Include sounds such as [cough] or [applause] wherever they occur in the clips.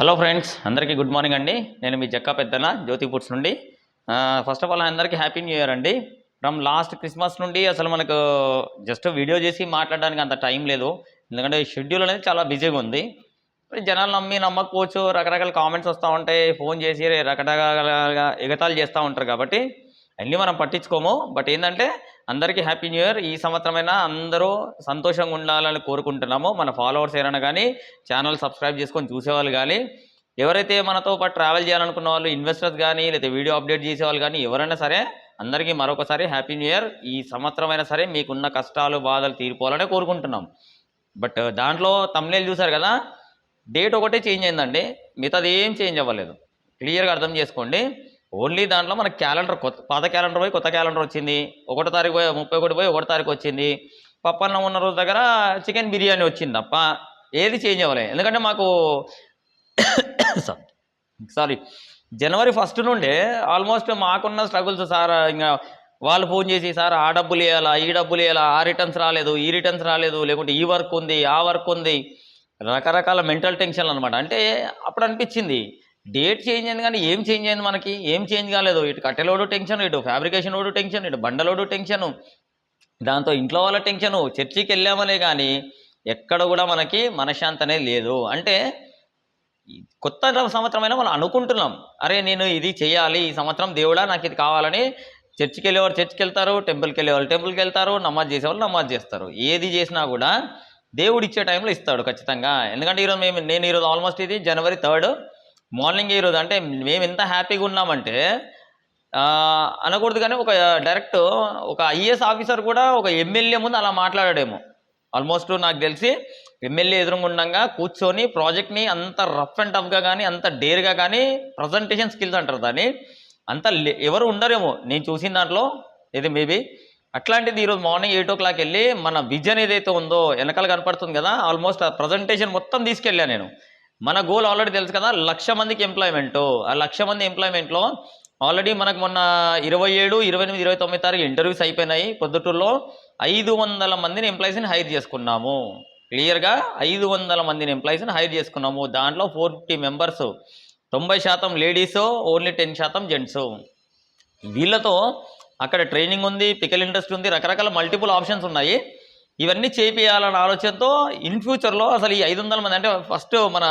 Hello friends అందరికీ good morning అండి. నేను మీ జక్కా పెద్దన జ్యోతి ఫుడ్స్ నుండి. ఫస్ట్ ఆఫ్ ఆల్ అందరికీ హ్యాపీ న్యూ ఇయర్ అండి. ఫ్రమ్ లాస్ట్ క్రిస్మస్ నుండి అసలు మనకు జస్ట్ వీడియో చేసి మాట్లాడడానికి అంత టైం లేదు. ఎందుకంటే షెడ్యూల్ అనేది చాలా బిజీగా ఉంది. జనాలు నమ్మి నమ్మకపోవచ్చు రకరకాల కామెంట్స్ వస్తూ ఉంటాయి ఫోన్ చేసి రకరకాలుగా ఎగతాలు చేస్తూ ఉంటారు కాబట్టి అన్నీ మనం పట్టించుకోము. బట్ ఏంటంటే అందరికీ హ్యాపీ న్యూ ఇయర్ ఈ సంవత్సరమైనా అందరూ సంతోషంగా ఉండాలని కోరుకుంటున్నాము. మన ఫాలోవర్స్ ఎవరైనా కానీ ఛానల్ సబ్స్క్రైబ్ చేసుకొని చూసేవాళ్ళు కానీ ఎవరైతే మనతో పాటు ట్రావెల్ చేయాలనుకున్న వాళ్ళు ఇన్వెస్టర్స్ కానీ లేదా వీడియో అప్డేట్ చేసేవాళ్ళు కానీ ఎవరైనా సరే అందరికీ మరొకసారి హ్యాపీ న్యూ ఇయర్ ఈ సంవత్సరమైనా సరే మీకున్న కష్టాలు బాధలు తీరిపోవాలని కోరుకుంటున్నాం. బట్ uh, దాంట్లో తమ్నేలు చూసారు కదా? డేట్ ఒకటే చేంజ్ అయిందండి. మిగతాది ఏం చేంజ్ అవ్వలేదు. క్లియర్గా అర్థం చేసుకోండి. ఓన్లీ దాంట్లో మన క్యాలెండర్ కొత్త పాత క్యాలెండర్ పోయి కొత్త క్యాలెండర్ వచ్చింది. ఒకటో తారీఖు పోయి ముప్పై ఒకటి పోయి ఒకటో తారీఖు వచ్చింది. పప్పన్నం ఉన్న రోజు దగ్గర చికెన్ బిర్యానీ వచ్చింది తప్ప ఏది చేంజ్ అవ్వలేదు ఎందుకంటే మాకు [coughs] సారీ జనవరి ఫస్ట్ నుండే ఆల్మోస్ట్ మాకున్న స్ట్రగుల్స్ సార్ ఇంకా వాళ్ళు ఫోన్ చేసి సార్ ఆ డబ్బులు వేయాలా ఈ డబ్బులు ఇవ్వాలా ఆ రిటర్న్స్ రాలేదు ఈ రిటర్న్స్ రాలేదు లేకుంటే ఈ వర్క్ ఉంది ఆ వర్క్ ఉంది. రకరకాల మెంటల్ టెన్షన్లు అనమాట అంటే అప్పుడు అనిపించింది డేట్ చేంజ్ అయింది కానీ ఏం చేంజ్ అయింది మనకి? ఏం చేంజ్ కాలేదు. ఇటు కట్టెలోడు టెన్షన్ ఇటు ఫ్యాబ్రికేషన్ లోడు టెన్షన్ ఇటు బండలోడు టెన్షను దాంతో ఇంట్లో వాళ్ళ టెన్షను చర్చికి వెళ్ళామనే కానీ ఎక్కడ కూడా మనకి మనశ్శాంతి అనేది లేదు. అంటే కొత్త సంవత్సరమైనా మనం అనుకుంటున్నాం. అరే నేను ఇది చేయాలి ఈ సంవత్సరం దేవుడా నాకు ఇది కావాలని చర్చికి వెళ్ళేవారు చర్చికి వెళ్తారు టెంపుల్కి వెళ్ళేవాళ్ళు టెంపుల్కి వెళ్తారు నమాజ్ చేసేవాళ్ళు నమాజ్ చేస్తారు. ఏది చేసినా కూడా దేవుడు ఇచ్చే టైంలో ఇస్తాడు ఖచ్చితంగా. ఎందుకంటే ఈరోజు మేము నేను ఈరోజు ఆల్మోస్ట్ ఇది జనవరి థర్డ్ మార్నింగ్ ఈరోజు అంటే మేము ఎంత హ్యాపీగా ఉన్నామంటే అనకూడదు కానీ ఒక డైరెక్ట్ ఒక ఐఏఎస్ ఆఫీసర్ కూడా ఒక ఎమ్మెల్యే ముందు అలా మాట్లాడాడేమో. ఆల్మోస్ట్ నాకు తెలిసి ఎమ్మెల్యే ఎదురుగుండంగా కూర్చొని ప్రాజెక్ట్ని అంత రఫ్ అండ్ టఫ్గా కానీ అంత డేర్గా కానీ ప్రజెంటేషన్ స్కిల్స్ అంటారు దాన్ని. అంత లే- ఎవరు ఉండరేమో. నేను చూసిన దాంట్లో ఇది మేబీ. అట్లాంటిది ఈరోజు మార్నింగ్ ఎయిట్ ఓ క్లాక్ వెళ్ళి మన విజన్ ఏదైతే ఉందో వెనకాల కనపడుతుంది కదా ఆల్మోస్ట్ ఆ ప్రజెంటేషన్ మొత్తం తీసుకెళ్ళాను నేను. మన గోల్ ఆల్రెడీ తెలుసు కదా లక్ష మందికి ఎంప్లాయ్మెంట్ ఆ లక్ష మంది ఎంప్లాయ్మెంట్లో ఆల్రెడీ మనకు మొన్న ఇరవై ఏడు ఇరవై ఎనిమిది ఇరవై తొమ్మిది తారీఖు ఇంటర్వ్యూస్ అయిపోయినాయి. పొద్దుటూరులో ఐదు వందల మందిని ఎంప్లాయీస్ని హైర్ చేసుకున్నాము. క్లియర్గా ఐదు వందల మందిని ఎంప్లాయీస్ని హైర్ చేసుకున్నాము. దాంట్లో ఫోర్ ఫిఫ్టీ మెంబర్స్ తొంభై శాతం లేడీస్ ఓన్లీ టెన్ శాతం జెంట్స్ వీళ్ళతో అక్కడ ట్రైనింగ్ ఉంది పికల్ ఇండస్ట్రీ ఉంది రకరకాల మల్టిపుల్ ఆప్షన్స్ ఉన్నాయి. ఇవన్నీ చేపియాలన్న ఆలోచనతో ఇన్ ఫ్యూచర్లో అసలు ఈ ఐదు వందల మంది అంటే ఫస్ట్ మన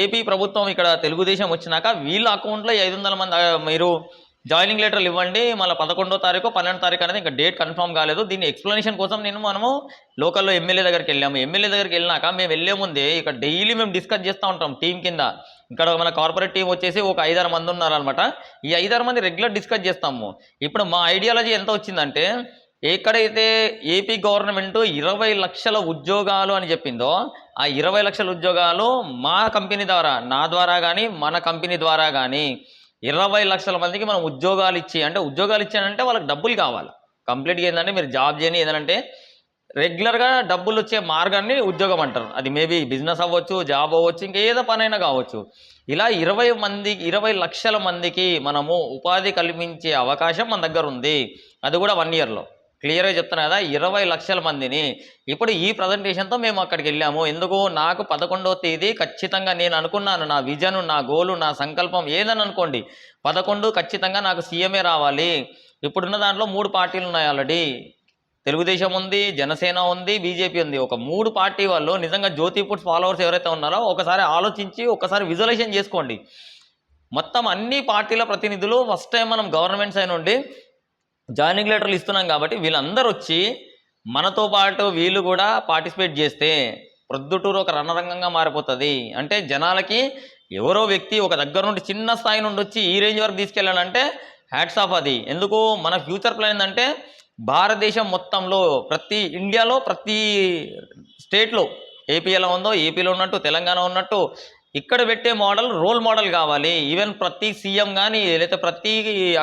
ఏపీ ప్రభుత్వం ఇక్కడ తెలుగుదేశం వచ్చినాక వీళ్ళ అకౌంట్లో ఈ ఐదు వందల మంది మీరు జాయినింగ్ లెటర్లు ఇవ్వండి మళ్ళీ పదకొండో తారీఖు పన్నెండు తారీఖు అనేది ఇంకా డేట్ కన్ఫర్మ్ కాలేదు. దీని ఎక్స్ప్లెనేషన్ కోసం నేను మనము లోకల్లో ఎమ్మెల్యే దగ్గరికి వెళ్ళాము. ఎమ్మెల్యే దగ్గరికి వెళ్ళినాక మేము వెళ్ళే ముందే ఇక్కడ డైలీ మేము డిస్కస్ చేస్తూ ఉంటాం టీం కింద. ఇక్కడ మన కార్పొరేట్ టీం వచ్చేసి ఒక ఐదారు మంది ఉన్నారనమాట ఈ ఐదారు మంది రెగ్యులర్ డిస్కస్ చేస్తాము. ఇప్పుడు మా ఐడియాలజీ ఎంత వచ్చిందంటే ఎక్కడైతే ఏపీ గవర్నమెంట్ ఇరవై లక్షల ఉద్యోగాలు అని చెప్పిందో ఆ ఇరవై లక్షల ఉద్యోగాలు మా కంపెనీ ద్వారా నా ద్వారా కానీ మన కంపెనీ ద్వారా కానీ ఇరవై లక్షల మందికి మనం ఉద్యోగాలు ఇచ్చి అంటే ఉద్యోగాలు ఇచ్చానంటే వాళ్ళకి డబ్బులు కావాలి. కంప్లీట్గా ఏంటంటే మీరు జాబ్ చేయని ఏదంటే రెగ్యులర్గా డబ్బులు వచ్చే మార్గాన్ని ఉద్యోగం అంటారు. అది మేబీ బిజినెస్ అవ్వచ్చు జాబ్ అవ్వచ్చు ఇంకా ఏదో పనైనా కావచ్చు. ఇలా ఇరవై మంది ఇరవై లక్షల మందికి మనము ఉపాధి కల్పించే అవకాశం మన దగ్గర ఉంది. అది కూడా వన్ ఇయర్లో. క్లియర్గా చెప్తున్నా కదా ఇరవై లక్షల మందిని. ఇప్పుడు ఈ ప్రజెంటేషన్తో మేము అక్కడికి వెళ్ళాము. ఎందుకు? నాకు పదకొండవ తేదీ ఖచ్చితంగా నేను అనుకున్నాను. నా విజన్ నా గోలు నా సంకల్పం ఏదని అనుకోండి. పదకొండు ఖచ్చితంగా నాకు సీఎంఏ రావాలి. ఇప్పుడున్న దాంట్లో మూడు పార్టీలు ఉన్నాయి ఆల్రెడీ. తెలుగుదేశం ఉంది జనసేన ఉంది బీజేపీ ఉంది. ఒక మూడు పార్టీ వాళ్ళు నిజంగా జ్యోతి ఫుడ్స్ ఫాలోవర్స్ ఎవరైతే ఉన్నారో ఒకసారి ఆలోచించి ఒకసారి విజువలైజేషన్ చేసుకోండి. మొత్తం అన్ని పార్టీల ప్రతినిధులు ఫస్ట్ టైం మనం గవర్నమెంట్స్ అయిన ఉండి జాయినింగ్ లెటర్లు ఇస్తున్నాం కాబట్టి వీళ్ళందరూ వచ్చి మనతో పాటు వీళ్ళు కూడా పార్టిసిపేట్ చేస్తే ప్రొద్దుటూరు ఒక రణరంగంగా మారిపోతుంది. అంటే జనాలకి ఎవరో వ్యక్తి ఒక దగ్గర నుండి చిన్న స్థాయి నుండి వచ్చి ఈ రేంజ్ వరకు తీసుకెళ్ళాలంటే హ్యాట్స్ ఆఫ్ అది. ఎందుకు? మన ఫ్యూచర్ ప్లాన్ ఏంటంటే భారతదేశం మొత్తంలో ప్రతి ఇండియాలో ప్రతి స్టేట్లో ఏపీ ఎలా ఉందో ఏపీలో ఉన్నట్టు తెలంగాణ ఉన్నట్టు ఇక్కడ పెట్టే మోడల్ రోల్ మోడల్ కావాలి. ఈవెన్ ప్రతి సీఎం కానీ లేకపోతే ప్రతి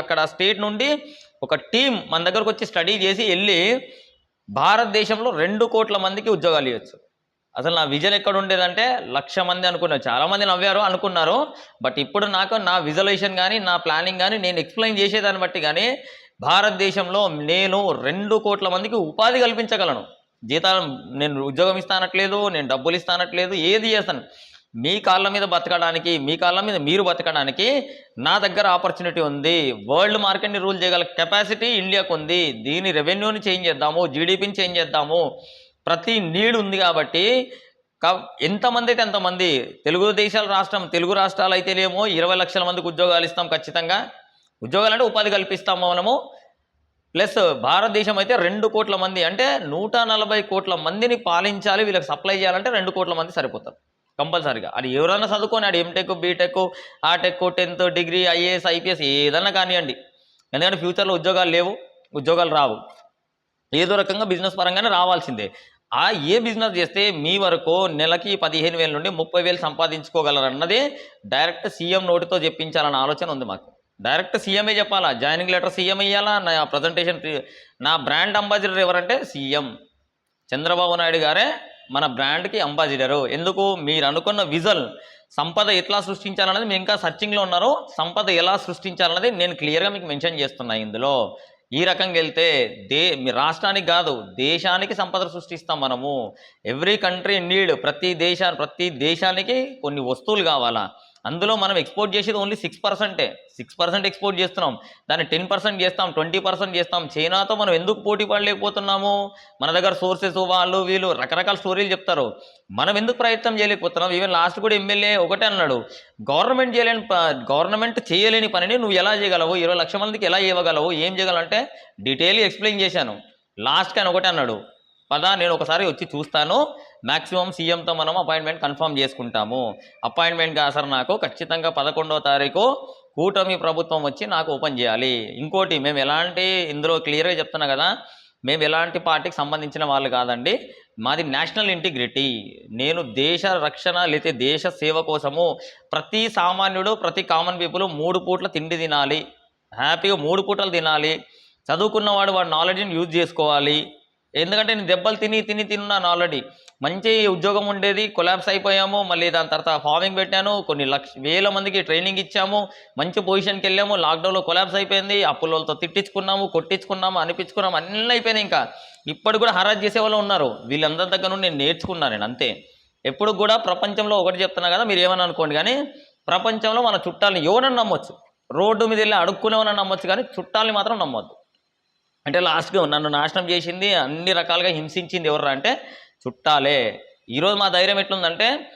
అక్కడ స్టేట్ నుండి ఒక టీం మన దగ్గరకు వచ్చి స్టడీ చేసి వెళ్ళి భారతదేశంలో రెండు కోట్ల మందికి ఉద్యోగాలు ఇవ్వచ్చు. అసలు నా విజన్ ఎక్కడ ఉండేదంటే లక్ష మంది అనుకున్నారు. చాలామంది నవ్వారు అనుకున్నారు. బట్ ఇప్పుడు నాకు నా విజువలైజేషన్ కానీ నా ప్లానింగ్ కానీ నేను ఎక్స్ప్లెయిన్ చేసేదాన్ని బట్టి కానీ భారతదేశంలో నేను రెండు కోట్ల మందికి ఉపాధి కల్పించగలను. జీతాలు నేను ఉద్యోగం ఇస్తానట్లేదు నేను డబ్బులు ఇస్తానట్లేదు ఏది చేస్తాను. మీ కాళ్ళ మీద బతకడానికి మీ కాళ్ళ మీద మీరు బతకడానికి నా దగ్గర ఆపర్చునిటీ ఉంది. వరల్డ్ మార్కెట్ని రూల్ చేయగల కెపాసిటీ ఇండియాకు ఉంది. దీని రెవెన్యూని చేంజ్ చేద్దాము జీడిపిని చేంజ్ చేద్దాము. ప్రతి నీడ్ ఉంది కాబట్టి ఎంతమంది అయితే ఎంతమంది తెలుగు దేశాల రాష్ట్రం తెలుగు రాష్ట్రాలు అయితేనేమో ఇరవై లక్షల మందికి ఉద్యోగాలు ఇస్తాం ఖచ్చితంగా. ఉద్యోగాలు అంటే ఉపాధి కల్పిస్తాము మనము. ప్లస్ భారతదేశం అయితే రెండు కోట్ల మంది అంటే నూట నలభై కోట్ల మందిని పాలించాలి వీళ్ళకి సప్లై చేయాలంటే రెండు కోట్ల మంది సరిపోతారు. కంపల్సరీగా. అది ఎవరైనా చదువుకొని ఆడు ఎంటెక్ బీటెక్ ఆటెక్ టెన్త్ డిగ్రీ ఐఏఎస్ ఐపీఎస్ ఏదన్నా కానివ్వండి. ఎందుకంటే ఫ్యూచర్లో ఉద్యోగాలు లేవు ఉద్యోగాలు రావు. ఏదో రకంగా బిజినెస్ పరంగానే రావాల్సిందే. ఆ ఏ బిజినెస్ చేస్తే మీ వరకు నెలకి పదిహేను వేల నుండి ముప్పై వేలు సంపాదించుకోగలరన్నదే డైరెక్ట్ సీఎం నోటితో చెప్పించాలన్న ఆలోచన ఉంది మాకు. డైరెక్ట్ సీఎంఏ చెప్పాలా? జాయినింగ్ లెటర్ సీఎం ఇవ్వాలా నా ప్రజెంటేషన్ నా బ్రాండ్ అంబాసిడర్ ఎవరంటే సీఎం. చంద్రబాబు నాయుడు గారే మన బ్రాండ్కి అంబాసిడరు. ఎందుకు? మీరు అనుకున్న విజువల్ సంపద ఎట్లా సృష్టించాలన్నది మేము ఇంకా సర్చింగ్లో ఉన్నారు సంపద ఎలా సృష్టించాలన్నది నేను క్లియర్గా మీకు మెన్షన్ చేస్తున్నా ఇందులో. ఈ రకంగా వెళ్తే దే మీ రాష్ట్రానికి కాదు దేశానికి సంపద సృష్టిస్తాం మనము. ఎవ్రీ కంట్రీ నీడ్ ప్రతి దేశా ప్రతి దేశానికి కొన్ని వస్తువులు కావాలా. అందులో మనం ఎక్స్పోర్ట్ చేసేది ఓన్లీ సిక్స్ పర్సెంటే సిక్స్ పర్సెంట్ ఎక్స్పోర్ట్ చేస్తున్నాం. దాన్ని టెన్ పర్సెంట్ చేస్తాం ట్వంటీ పర్సెంట్ చేస్తాం. చైనాతో మనం ఎందుకు పోటీ పడలేకపోతున్నాము? మన దగ్గర సోర్సెస్ వాళ్ళు వీళ్ళు రకరకాల స్టోరీలు చెప్తారు. మనం ఎందుకు ప్రయత్నం చేయలేకపోతున్నాం? ఈవెన్ లాస్ట్ కూడా ఎమ్మెల్యే ఒకటే అన్నాడు. గవర్నమెంట్ చేయలేని ప- గవర్నమెంట్ చేయలేని పనిని నువ్వు ఎలా చేయగలవు? ఇరవై లక్షల మందికి ఎలా ఇవ్వగలవు? ఏం చేయగలంటే డీటెయిల్గా ఎక్స్ప్లెయిన్ చేశాను. లాస్ట్ కానీ ఒకటే అన్నాడు. పదా నేను ఒకసారి వచ్చి చూస్తాను. మ్యాక్సిమం సీఎంతో మనం అపాయింట్మెంట్ కన్ఫర్మ్ చేసుకుంటాము. అపాయింట్మెంట్ కా సార్ నాకు. ఖచ్చితంగా పదకొండవ తారీఖు కూటమి ప్రభుత్వం వచ్చి నాకు ఓపెన్ చేయాలి. ఇంకోటి మేము ఎలాంటి ఇందులో క్లియర్గా చెప్తున్నా కదా మేము ఎలాంటి పార్టీకి సంబంధించిన వాళ్ళు కాదండి. మాది నేషనల్ ఇంటిగ్రిటీ. నేను దేశ రక్షణ లేతే దేశ సేవ కోసము ప్రతి సామాన్యుడు ప్రతి కామన్ పీపుల్ మూడు పూట్ల తిండి తినాలి. హ్యాపీగా మూడు పూటలు తినాలి. చదువుకున్నవాడు వాడు నాలెడ్జ్ని యూజ్ చేసుకోవాలి. ఎందుకంటే నేను దెబ్బలు తిని తిని తిన్నాను ఆల్రెడీ మంచి ఉద్యోగం ఉండేది కొలాబ్స్ అయిపోయాము మళ్ళీ దాని తర్వాత ఫార్మింగ్ పెట్టాను కొన్ని లక్ష వేల మందికి ట్రైనింగ్ ఇచ్చాము మంచి పొజిషన్కి వెళ్ళాము లాక్డౌన్లో కొలాబ్స్ అయిపోయింది అప్పులతో తిట్టించుకున్నాము కొట్టించుకున్నాము అనిపించుకున్నాము అన్నీ అయిపోయినాయి ఇంకా. ఇప్పుడు కూడా హరాజ్ చేసే వాళ్ళు ఉన్నారు. వీళ్ళందరి దగ్గర నుండి నేను నేర్చుకున్నాను నేను అంతే. ఎప్పుడు కూడా ప్రపంచంలో ఒకటి చెప్తున్నా కదా మీరు ఏమని అనుకోండి కానీ ప్రపంచంలో మన చుట్టాలని ఎవరన్నా నమ్మొచ్చు? రోడ్డు మీద వెళ్ళి అడుక్కునేవన్నా నమ్మొచ్చు కానీ చుట్టాలని మాత్రం నమ్మొద్దు. అంటే లాస్ట్గా నన్ను నాశనం చేసింది అన్ని రకాలుగా హింసించింది ఎవరు అంటే చుట్టాలే. ఈరోజు మా ధైర్యం ఎట్లుందంటే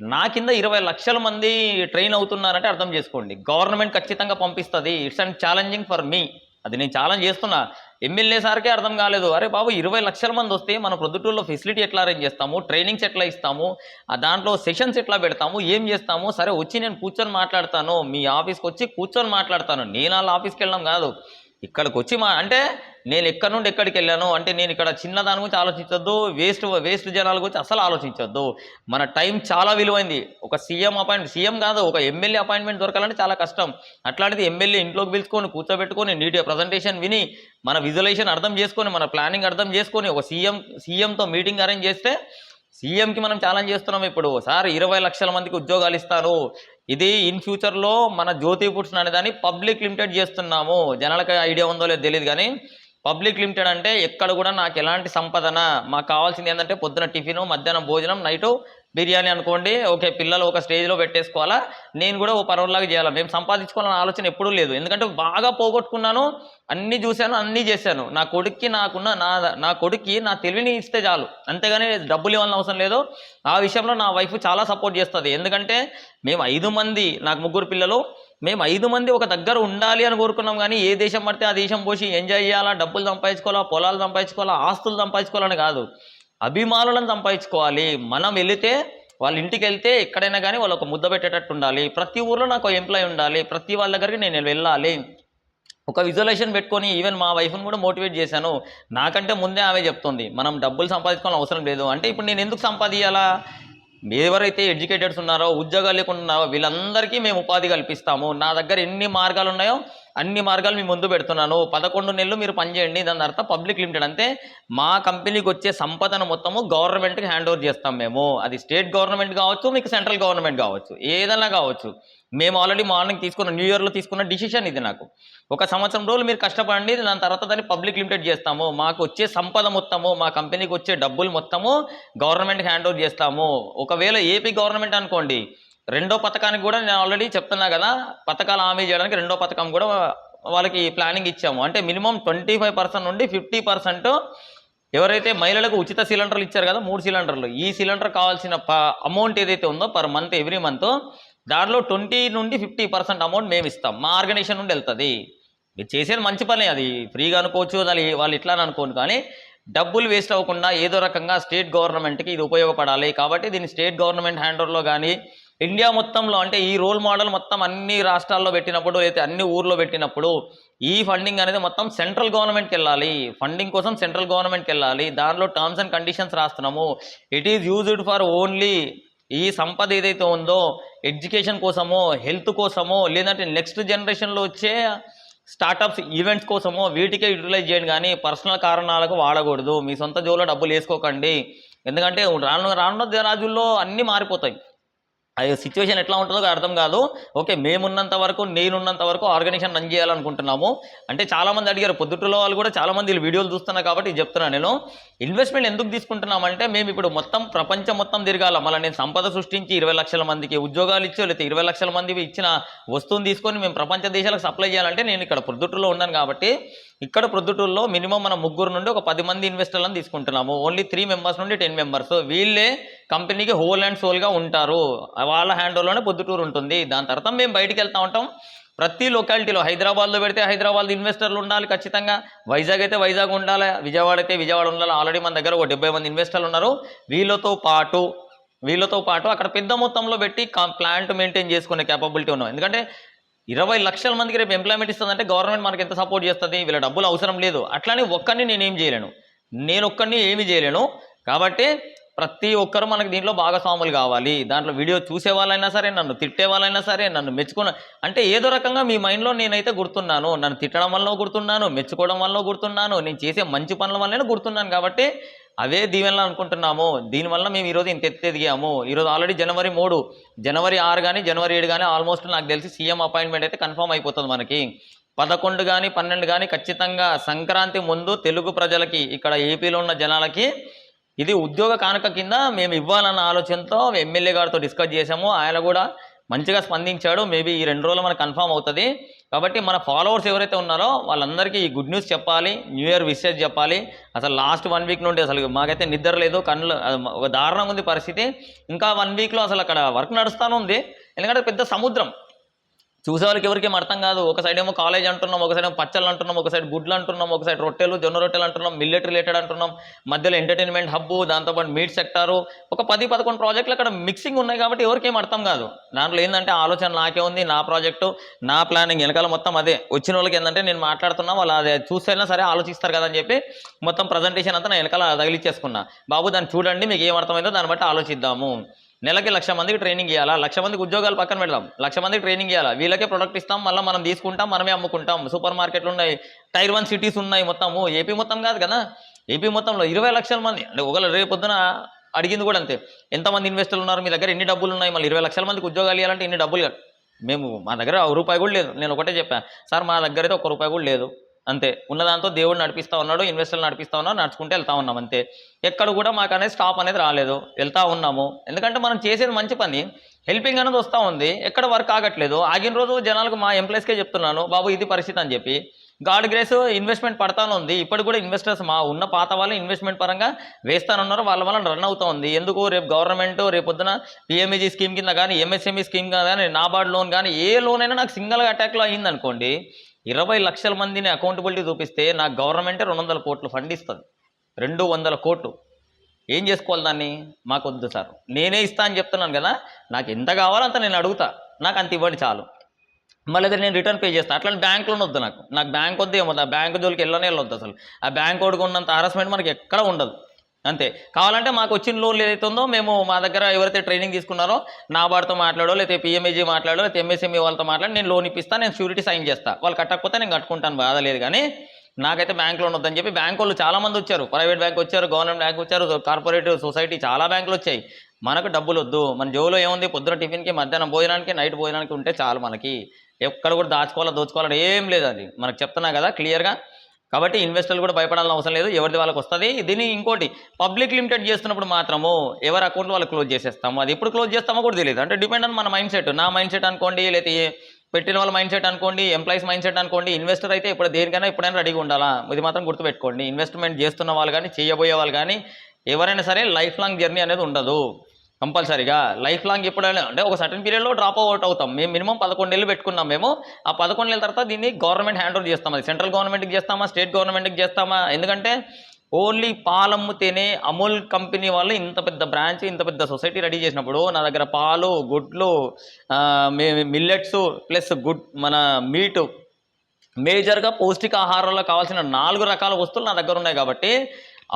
నా కింద ఇరవై లక్షల మంది ట్రైన్ అవుతున్నారంటే అర్థం చేసుకోండి. గవర్నమెంట్ ఖచ్చితంగా పంపిస్తుంది. It's and challenging for me. అది నేను ఛాలెంజ్ చేస్తున్నా. ఎమ్మెల్యే సార్కే అర్థం కాలేదు. అరే బాబు ఇరవై లక్షల మంది వస్తే మన ప్రొద్దుటూరులో ఫెసిలిటీ ఎట్లా అరేంజ్ చేస్తాము? ట్రైనింగ్స్ ఎట్లా ఇస్తాము? ఆ దాంట్లో సెషన్స్ ఎట్లా పెడతాము? ఏం చేస్తాము? సరే వచ్చి నేను కూర్చొని మాట్లాడతాను. మీ ఆఫీస్కి వచ్చి కూర్చొని మాట్లాడతాను. నేను వాళ్ళ ఆఫీస్కి వెళ్ళడం కాదు. ఇక్కడికి వచ్చి మా అంటే నేను ఎక్కడి నుండి ఎక్కడికి వెళ్ళాను? అంటే నేను ఇక్కడ చిన్న దాని గురించి ఆలోచించొద్దు వేస్ట్ వేస్ట్ జనాల గురించి అసలు ఆలోచించొద్దు. మన టైం చాలా విలువైంది. ఒక సీఎం అపాయింట్ సీఎం కాదు ఒక ఎమ్మెల్యే అపాయింట్మెంట్ దొరకాలంటే చాలా కష్టం. అట్లాంటిది ఎమ్మెల్యే ఇంట్లోకి పిలుచుకొని కూర్చోబెట్టుకొని నీట్గా ప్రజెంటేషన్ విని మన విజువలైజేషన్ అర్థం చేసుకొని మన ప్లానింగ్ అర్థం చేసుకొని ఒక సీఎం సీఎంతో మీటింగ్ అరేంజ్ చేస్తే సీఎంకి మనం ఛాలెంజ్ చేస్తున్నాం ఇప్పుడు. సార్ ఇరవై లక్షల మందికి ఉద్యోగాలు ఇస్తారు. ఇది ఇన్ ఫ్యూచర్లో మన జ్యోతి ఫుడ్స్ అనే దాన్ని పబ్లిక్ లిమిటెడ్ చేస్తున్నాము. జనాలకు ఐడియా ఉందో లేదో తెలియదు కానీ పబ్లిక్ లిమిటెడ్ అంటే ఎక్కడ కూడా నాకు ఎలాంటి సంపదన మాకు కావాల్సింది ఏంటంటే పొద్దున టిఫిన్ మధ్యాహ్నం భోజనం నైటు బిర్యానీ అనుకోండి ఓకే పిల్లలు ఒక స్టేజ్లో పెట్టేసుకోవాలా? నేను కూడా ఓ పర్వంలాగా చేయాలి? మేము సంపాదించుకోవాలన్న ఆలోచన ఎప్పుడూ లేదు. ఎందుకంటే బాగా పోగొట్టుకున్నాను అన్నీ చూశాను అన్నీ చేశాను. నా కొడుక్కి నాకున్న నా నా కొడుక్కి నా తెలివిని ఇస్తే చాలు. అంతేగాని డబ్బులు ఇవ్వాలని అవసరం లేదు. ఆ విషయంలో నా వైఫ్ చాలా సపోర్ట్ చేస్తుంది. ఎందుకంటే మేము ఐదు మంది నాకు ముగ్గురు పిల్లలు మేము ఐదు మంది ఒక దగ్గర ఉండాలి అని కోరుకున్నాం కానీ ఏ దేశం పడితే ఆ దేశం పోసి ఎంజాయ్ చేయాలా? డబ్బులు సంపాదించుకోవాలా? పొలాలు సంపాదించుకోవాలా? ఆస్తులు సంపాదించుకోవాలని కాదు. అభిమానులను సంపాదించుకోవాలి. మనం వెళితే వాళ్ళ ఇంటికి వెళ్తే ఎక్కడైనా కానీ వాళ్ళు ఒక ముద్ద పెట్టేటట్టు ఉండాలి. ప్రతి ఊర్లో నాకు ఎంప్లాయ్ ఉండాలి. ప్రతి వాళ్ళ దగ్గరికి నేను వెళ్ళాలి. ఒక విజువలైజేషన్ పెట్టుకొని ఈవెన్ మా వైఫ్ని కూడా మోటివేట్ చేశాను. నాకంటే ముందే ఆమె చెప్తుంది మనం డబ్బులు సంపాదించుకోవాలని అవసరం లేదు. అంటే ఇప్పుడు నేను ఎందుకు సంపాదించాలా ఎవరైతే ఎడ్యుకేటెడ్స్ ఉన్నారో ఉద్యోగాలు లేకుండా ఉన్నారో వీళ్ళందరికీ మేము ఉపాధి కల్పిస్తాము. నా దగ్గర ఎన్ని మార్గాలు ఉన్నాయో అన్ని మార్గాలు మీ ముందు పెడుతున్నాను. పదకొండు నెలలు మీరు పనిచేయండి దాని అర్థం పబ్లిక్ లిమిటెడ్ అంటే మా కంపెనీకి వచ్చే సంపదను మొత్తము గవర్నమెంట్కి హ్యాండ్ ఓవర్ చేస్తాం మేము. అది స్టేట్ గవర్నమెంట్ కావచ్చు మీకు సెంట్రల్ గవర్నమెంట్ కావచ్చు. ఏదైనా కావచ్చు. మేము ఆల్రెడీ మార్నింగ్ తీసుకున్న న్యూ ఇయర్లో తీసుకున్న డిసిషన్ ఇది నాకు. ఒక సంవత్సరం రోజులు మీరు కష్టపడండి. దాని తర్వాత దాన్ని పబ్లిక్ లిమిటెడ్ చేస్తాము. మాకు వచ్చే సంపద మొత్తము మా కంపెనీకి వచ్చే డబ్బులు మొత్తము గవర్నమెంట్కి హ్యాండ్ ఓవర్ చేస్తాము. ఒకవేళ ఏపీ గవర్నమెంట్ అనుకోండి రెండో పథకానికి కూడా నేను ఆల్రెడీ చెప్తున్నా కదా పథకాలు హామీ చేయడానికి రెండో పథకం కూడా వాళ్ళకి ప్లానింగ్ ఇచ్చాము. అంటే మినిమం ట్వంటీ ఫైవ్ పర్సెంట్ నుండి ఫిఫ్టీ పర్సెంట్ ఎవరైతే మహిళలకు ఉచిత సిలిండర్లు ఇచ్చారు కదా మూడు సిలిండర్లు ఈ సిలిండర్ కావాల్సిన ప అమౌంట్ ఏదైతే ఉందో పర్ మంత్ ఎవ్రీ మంత్ దాంట్లో ట్వంటీ నుండి ఫిఫ్టీ పర్సెంట్ అమౌంట్ మేము ఇస్తాం. మా ఆర్గనైజేషన్ నుండి వెళ్తుంది. మీరు చేసేది మంచి పని అది. ఫ్రీగా అనుకోవచ్చు దాని వాళ్ళు ఇట్లా అని అనుకోను కానీ డబ్బులు వేస్ట్ అవ్వకుండా ఏదో రకంగా స్టేట్ గవర్నమెంట్కి ఇది ఉపయోగపడాలి. కాబట్టి దీన్ని స్టేట్ గవర్నమెంట్ హ్యాండ్ ఓవర్లో కానీ ఇండియా మొత్తంలో అంటే ఈ రోల్ మోడల్ మొత్తం అన్ని రాష్ట్రాల్లో పెట్టినప్పుడు అయితే అన్ని ఊర్లో పెట్టినప్పుడు ఈ ఫండింగ్ అనేది మొత్తం సెంట్రల్ గవర్నమెంట్కి వెళ్ళాలి ఫండింగ్ కోసం సెంట్రల్ గవర్నమెంట్కి వెళ్ళాలి దానిలో టర్మ్స్ అండ్ కండిషన్స్ రాస్తున్నాము. It is used for only ఈ సంపద ఏదైతే ఉందో ఎడ్యుకేషన్ కోసమో హెల్త్ కోసమో లేదంటే నెక్స్ట్ జనరేషన్లో వచ్చే స్టార్టప్స్ ఈవెంట్స్ కోసమో వీటికే యూటిలైజ్ చేయండి. కానీ పర్సనల్ కారణాలకు వాడకూడదు. మీ సొంత జోలో డబ్బులు వేసుకోకండి. ఎందుకంటే రాను రానున్న రాజుల్లో అన్నీ మారిపోతాయి. అది సిచ్యువేషన్ ఎట్లా ఉంటుందో అర్థం కాదు. ఓకే మేమున్నంత వరకు నేనున్నంత వరకు ఆర్గనైజేషన్ రన్ చేయాలనుకుంటున్నాము. అంటే చాలామంది అడిగారు పొద్దుటలో వాళ్ళు కూడా చాలామంది వీళ్ళు వీడియోలు చూస్తున్నారు కాబట్టి చెప్తున్నాను నేను. ఇన్వెస్ట్మెంట్ ఎందుకు తీసుకుంటున్నామంటే మేము ఇప్పుడు మొత్తం ప్రపంచం మొత్తం తిరగాల. మళ్ళీ నేను సంపద సృష్టించి ఇరవై లక్షల మందికి ఉద్యోగాలు ఇచ్చో లేకపోతే ఇరవై లక్షల మంది ఇచ్చిన వస్తువుని తీసుకొని మేము ప్రపంచ దేశాలకు సప్లై చేయాలంటే నేను ఇక్కడ పొద్దుటలో ఉన్నాను కాబట్టి ఇక్కడ ప్రొద్దుటూరులో మినిమం మనం ముగ్గురు నుండి ఒక పది మంది ఇన్వెస్టర్లను తీసుకుంటున్నాము. ఓన్లీ త్రీ మెంబర్స్ నుండి టెన్ మెంబర్స్. వీళ్ళే కంపెనీకి హోల్ అండ్ సోల్గా ఉంటారు. వాళ్ళ హ్యాండ్ ఓవర్లోనే పొద్దుటూరు ఉంటుంది. దాని తర్వాత మేము బయటికి వెళ్తూ ఉంటాం. ప్రతి లొకాలిటీలో హైదరాబాద్లో పెడితే హైదరాబాద్ ఇన్వెస్టర్లు ఉండాలి ఖచ్చితంగా. వైజాగ్ అయితే వైజాగ్ ఉండాలి. విజయవాడ అయితే విజయవాడ ఉండాలి. ఆల్రెడీ మన దగ్గర ఒక డెబ్బై మంది ఇన్వెస్టర్లు ఉన్నారు. వీళ్ళతో పాటు వీళ్ళతో పాటు అక్కడ పెద్ద మొత్తంలో పెట్టి ప్లాంట్ మెయింటైన్ చేసుకునే కేపబిలిటీ ఉన్నాం. ఎందుకంటే ఇరవై లక్షల మందికి రేపు ఎంప్లాయ్మెంట్ ఇస్తుందంటే గవర్నమెంట్ మనకి ఎంత సపోర్ట్ చేస్తుంది? వీళ్ళ డబ్బులు అవసరం లేదు. అట్లానే ఒక్కరిని నేనేం చేయలేను. నేను ఒక్కరిని ఏమి చేయలేను. కాబట్టి ప్రతి ఒక్కరు మనకి దీంట్లో భాగస్వాములు కావాలి. దాంట్లో వీడియో చూసే వాళ్ళైనా సరే నన్ను తిట్టే వాళ్ళైనా సరే నన్ను మెచ్చుకున్న అంటే ఏదో రకంగా మీ మైండ్లో నేనైతే గుర్తున్నాను. నన్ను తిట్టడం వల్ల గుర్తున్నాను మెచ్చుకోవడం వల్ల గుర్తున్నాను. నేను చేసే మంచి పనుల వల్లనే గుర్తున్నాను. కాబట్టి అవే దీవెనలు అనుకుంటున్నాము. దీనివల్ల మేము ఈరోజు ఇంత ఎత్తు ఎదిగాము. ఈరోజు ఆల్రెడీ జనవరి మూడు జనవరి ఆరు కానీ జనవరి ఏడు కానీ ఆల్మోస్ట్ నాకు తెలిసి సీఎం అపాయింట్మెంట్ అయితే కన్ఫర్మ్ అయిపోతుంది మనకి. పదకొండు కానీ పన్నెండు కానీ ఖచ్చితంగా సంక్రాంతి ముందు తెలుగు ప్రజలకి ఇక్కడ ఏపీలో ఉన్న జనాలకి ఇది ఉద్యోగ కానుక కింద మేము ఇవ్వాలన్న ఆలోచనతో ఎమ్మెల్యే గారితో డిస్కస్ చేసాము ఆయన కూడా మంచిగా స్పందించాడు. మేబీ ఈ రెండు రోజులు మనకు కన్ఫర్మ్ అవుతుంది. కాబట్టి మన ఫాలోవర్స్ ఎవరైతే ఉన్నారో వాళ్ళందరికీ ఈ గుడ్ న్యూస్ చెప్పాలి. న్యూ ఇయర్ విషెస్ చెప్పాలి. అసలు లాస్ట్ వన్ వీక్ నుండి అసలు మాకైతే నిద్ర లేదు. కళ్ళు ఒక దారుణంగా ఉంది పరిస్థితి. ఇంకా వన్ వీక్లో అసలు అక్కడ వర్క్ నడుస్తూనే ఉంది. ఎందుకంటే పెద్ద సముద్రం. చూసే వాళ్ళకి అర్థం కాదు. ఒక సైడ్ ఏమో కాలేజ్ అంటున్నాం ఒక సైడ్ ఏమో పచ్చళ్ళు అంటున్నాం ఒక సైడ్ గుడ్లు అంటున్నాం ఒక సైడ్ రొట్టెలు జొన్న రొట్టెలు అంటున్నాం మిల్లెట్ రిలేటెడ్ అంటున్నాం. మధ్యలో ఎంటర్టైన్మెంట్ హబ్బు దాంతోపాటు మీట్ సెక్టారు ఒక పది పదకొండు ప్రాజెక్టులు అక్కడ మిక్సింగ్ ఉన్నాయి కాబట్టి ఎవరికేం అర్థం కాదు. దాంట్లో ఏంటంటే ఆలోచన నాకే ఉంది నా ప్రాజెక్టు నా ప్లానింగ్ వెనకాల మొత్తం అదే. వచ్చిన వాళ్ళకి ఏంటంటే నేను మాట్లాడుతున్నా వాళ్ళు అదే చూసైనా సరే ఆలోచిస్తారు కదా అని చెప్పి మొత్తం ప్రజెంటేషన్ అంతా నేను వెనకాల తగిలిచ్చేసుకున్నా. బాబు దాన్ని చూడండి మీకు ఏం అర్థమైందో దాన్ని బట్టి ఆలోచిద్దాము. నెలకి లక్ష మందికి ట్రైనింగ్ ఇవ్వాలా లక్ష మందికి ఉద్యోగాలు పక్కన పెడదాం. లక్ష మందికి ట్రైనింగ్ ఇవ్వాలా వీళ్ళకే ప్రొడక్ట్ ఇస్తాం మళ్ళీ మనం తీసుకుంటాం మనమే అమ్ముకుంటాం. సూపర్ మార్కెట్లు ఉన్నాయి టైర్ వన్ సిటీస్ ఉన్నాయి మొత్తము. ఏపీ మొత్తం కాదు కదా? ఏపీ మొత్తంలో ఇరవై లక్షల మంది అంటే ఒకవేళ రేపు పొద్దున అడిగింది కూడా అంతే. ఎంతమంది ఇన్వెస్టర్లు ఉన్నారు? మీ దగ్గర ఎన్ని డబ్బులు ఉన్నాయి? మళ్ళీ ఇరవై లక్షల మందికి ఉద్యోగాలు ఇవ్వాలంటే ఎన్ని డబ్బులు మేము మా దగ్గర ఒక రూపాయి కూడా లేదు. నేను ఒకటే చెప్పాను సార్ మా దగ్గర అయితే ఒక రూపాయి కూడా లేదు. అంతే. ఉన్నదాంతో దేవుడు నడిపిస్తూ ఉన్నాడు ఇన్వెస్టర్లు నడిపిస్తూ ఉన్నాడు నడుచుకుంటూ వెళ్తా ఉన్నాం అంతే. ఎక్కడ కూడా మాకు అనేది స్టాప్ అనేది రాలేదు. వెళ్తా ఉన్నాము. ఎందుకంటే మనం చేసేది మంచి పని. హెల్పింగ్ అనేది వస్తూ ఉంది. ఎక్కడ వర్క్ ఆగట్లేదు. ఆగిన రోజు జనాలకు మా ఎంప్లాయీస్కే చెప్తున్నాను బాబు ఇది పరిస్థితి అని చెప్పి. గాడ్ గ్రేస్ ఇన్వెస్ట్మెంట్ పడతానే ఉంది. ఇప్పుడు కూడా ఇన్వెస్టర్స్ మా ఉన్న పాత వాళ్ళు ఇన్వెస్ట్మెంట్ పరంగా వేస్తానన్నారు. వాళ్ళ వల్ల రన్ అవుతా ఉంది. ఎందుకు? రేపు గవర్నమెంట్ రేపు పొద్దున పిఎంఈజీ స్కీమ్ కింద కానీ ఎంఎస్ఎంఈ స్కీమ్ కానీ నాబార్డ్ లోన్ కానీ ఏ లోన్ అయినా నాకు సింగిల్గా అటాక్లో అయ్యిందనుకోండి ఇరవై లక్షల మందిని అకౌంటబిలిటీ చూపిస్తే నాకు గవర్నమెంటే రెండు వందల కోట్లు ఫండ్ ఇస్తుంది. రెండు వందల కోట్లు. ఏం చేసుకోవాలి దాన్ని? మాకు వద్దు సార్. నేనే ఇస్తా అని చెప్తున్నాను కదా నాకు ఎంత కావాలో అంత నేను అడుగుతా. నాకు అంత ఇవ్వండి చాలు. మళ్ళీ అది నేను రిటర్న్ పే చేస్తాను అట్లాంటి బ్యాంకులో వద్దు నాకు. నాకు బ్యాంక్ వద్దు ఏమొద్దు? ఆ బ్యాంక్ జోలికి వెళ్ళనే వెళ్ళొద్దు అసలు. ఆ బ్యాంక్ వాడికి ఉన్నంత హరాస్మెంట్ మనకి ఎక్కడ ఉండదు. అంతే. కావాలంటే మాకు వచ్చిన లోన్ ఏదైతే ఉందో మేము మా దగ్గర ఎవరైతే ట్రైనింగ్ తీసుకున్నారో నా మాట్లాడో లేకపోతే పిఎంఏజీ మాట్లాడో లేకపోతే ఎంఎస్ఎంఈ వాళ్ళతో మాట్లాడి నేను లోన్ ఇప్పిస్తాను నేను షూరిటీ సైన్ చేస్తా. వాళ్ళు కట్టకపోతే నేను కట్టుకుంటాను బాధ లేదు కానీ నాకైతే బ్యాంక్ లోన్ వద్దని చెప్పి బ్యాంక్ వాళ్ళు చాలామంది వచ్చారు. ప్రైవేట్ బ్యాంక్ వచ్చారు గవర్నమెంట్ బ్యాంక్ వచ్చారు కార్పొరేట్ సొసైటీ చాలా బ్యాంకులు వచ్చాయి. మనకు డబ్బులు వద్దు. మన జోలో ఏముంది? పొద్దున టిఫిన్కి మధ్యాహ్నం భోజనానికి నైట్ భోజనానికి ఉంటే చాలు మనకి. ఎక్కడ కూడా దాచుకోవాలా దోచుకోవాలని ఏం లేదు అది. మనకు చెప్తున్నా కదా క్లియర్గా. కాబట్టి ఇన్వెస్టర్లు కూడా భయపడాల్సిన అవసరం లేదు. ఎవరిది వాళ్ళకి వస్తుంది? దీన్ని ఇంకోటి పబ్లిక్ లిమిటెడ్ చేస్తున్నప్పుడు మాత్రము ఎవరి అకౌంట్ వాళ్ళు క్లోజ్ చేసేస్తాము? అది ఎప్పుడు క్లోజ్ చేస్తామో కూడా తెలియదు అంటే డిపెండ్ ఆన్ మన మైండ్ సెట్. నా మైండ్ సెట్ అనుకోండి లేకపోతే పెట్టిన వాళ్ళ మైండ్ సెట్ అనుకోండి ఎంప్లాయీస్ మైండ్ సెట్ అనుకోండి ఇన్వెస్టర్ అయితే ఇప్పుడు దేనికైనా ఎప్పుడైనా రెడీగా ఉండాలా? ఇది మాత్రం గుర్తుపెట్టుకోండి. ఇన్వెస్ట్మెంట్ చేస్తున్న వాళ్ళు కానీ చేయబోయే వాళ్ళు కానీ ఎవరైనా సరే లైఫ్ లాంగ్ జర్నీ అనేది ఉండదు. కంపల్సరీగా. లైఫ్ లాంగ్ ఎప్పుడైనా అంటే ఒక సర్టన్ పీరియడ్లో డ్రాప్ అవుట్ అవుతాం. మేము మినిమం పదకొండు నెలలు పెట్టుకున్నాం మేము. ఆ పదకొండు నెలల తర్వాత దీన్ని గవర్నమెంట్ హ్యాండ్ ఓవర్ చేస్తాం. అది సెంట్రల్ గవర్నమెంట్కి చేస్తామా స్టేట్ గవర్నమెంట్కి చేస్తామా? ఎందుకంటే ఓన్లీ పాలమ్ముతేనే అమూల్ కంపెనీ వాళ్ళు ఇంత పెద్ద బ్రాంచ్ ఇంత పెద్ద సొసైటీ రెడీ చేసినప్పుడు నా దగ్గర పాలు గుడ్లు మిల్లెట్స్ ప్లస్ గుడ్ మన మీటు మేజర్గా పౌష్టికాహారంలో కావాల్సిన నాలుగు రకాల వస్తువులు నా దగ్గర ఉన్నాయి కాబట్టి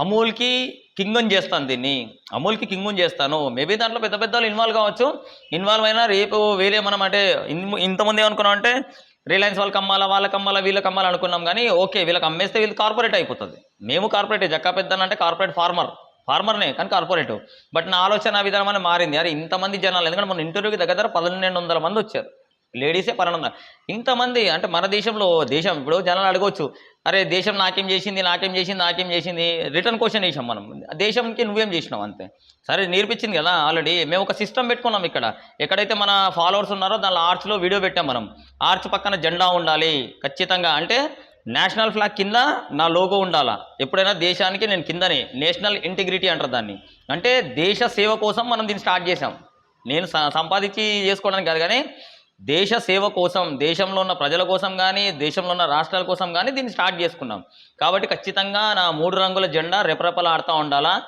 అమూల్కి కింగన్ చేస్తాను దీన్ని. అమూల్కి కింగన్ చేస్తాను. మేబీ దాంట్లో పెద్ద పెద్ద వాళ్ళు ఇన్వాల్వ్ కావచ్చు. ఇన్వాల్వ్ అయినా రేపు వేరే మనం అంటే ఇన్- ఇంతమంది ఏమనుకున్నాం అంటే రిలయన్స్ వాళ్ళకి అమ్మాలా వాళ్ళకి అమ్మాలా వీళ్ళకి అమ్మాలా అనుకున్నాం కానీ ఓకే వీళ్ళకి అమ్మేస్తే వీళ్ళు కార్పొరేట్ అయిపోతుంది. మేము కార్పొరేటే జక్క పెద్ద అంటే కార్పొరేట్ ఫార్మర్ ఫార్మర్నే కానీ కార్పొరేట్ బట్ నా ఆలోచన విధానం అనేది మారింది. అరే ఇంతమంది జనాలు ఎందుకంటే మన ఇంటర్వ్యూకి దగ్గర దగ్గర పన్నెండు వందల మంది వచ్చారు. లేడీసే పన్నెండు వందలు. ఇంతమంది అంటే మన దేశంలో దేశం ఇప్పుడు జనాలు అడగవచ్చు అరే దేశం నాకేం చేసింది నాకేం చేసింది నాకేం చేసింది? రిటర్న్ క్వశ్చన్ వేసాం మనం. దేశంకి నువ్వేం చేసినావు అంతే. సరే నేర్పించింది కదా ఆల్రెడీ. మేము ఒక సిస్టమ్ పెట్టుకున్నాం ఇక్కడ. ఎక్కడైతే మన ఫాలోవర్స్ ఉన్నారో దానిలో ఆర్చ్లో వీడియో పెట్టాం మనం. ఆర్చ్ పక్కన జెండా ఉండాలి. ఖచ్చితంగా అంటే నేషనల్ ఫ్లాగ్ కింద నా లోగో ఉండాలా? ఎప్పుడైనా దేశానికి నేను కిందనే నేషనల్ ఇంటిగ్రిటీ అంటారు దాన్ని. అంటే దేశ సేవ కోసం మనం దీన్ని స్టార్ట్ చేసాం నేను సంపాదించి చేసుకోవడానికి కాదు కానీ దేశ సేవ కోసం దేశంలో ఉన్న ప్రజల కోసం కానీ దేశంలో ఉన్న రాష్ట్రాల కోసం కానీ దీన్ని స్టార్ట్ చేసుకున్నాం. కాబట్టి ఖచ్చితంగా నా మూడు రంగుల జెండా రెపరెపలాడుతూ ఉండాలా?